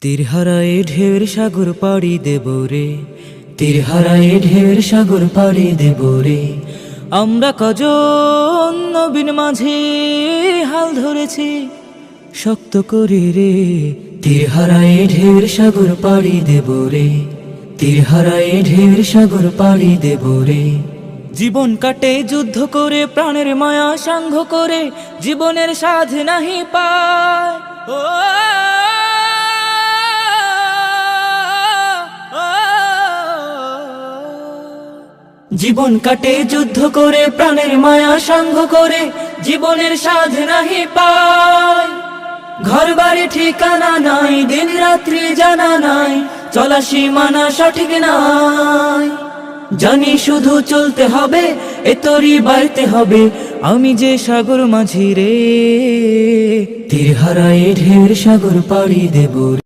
তীর হারায়ে ঢের সাগর পাড়ি দেব রে। তীর হারায়ে ঢের সাগর পাড়ি দেব রে। আমরা কজন নবীন মাঝে হাল ধরেছি, শক্ত করে রে। তীর হারায়ে ঢের সাগর পাড়ি দেব রে। তীর হারায়ে ঢের সাগর পাড়ি দেব রে। জীবন কাটে, যুদ্ধ করে, প্রাণের মায়া সাঙ্গ করে, জীবনের সাধ নাহি পায়। জীবন কাটে, যুদ্ধ করে, প্রাণের মায়া সাঙ্গ করে, জীবনের সাধ নাহি পায় ঘর বাড়ি ঠিকানা নাই দিন রাত্রি জানা নাই, চলা সীমানা সঠিক নাই জানি শুধু চলতে হবে, এ তরি বাড়তে হবে, আমি যে সাগর মাঝি রে তীর হারায় ঢের সাগর পাড়ি দেব।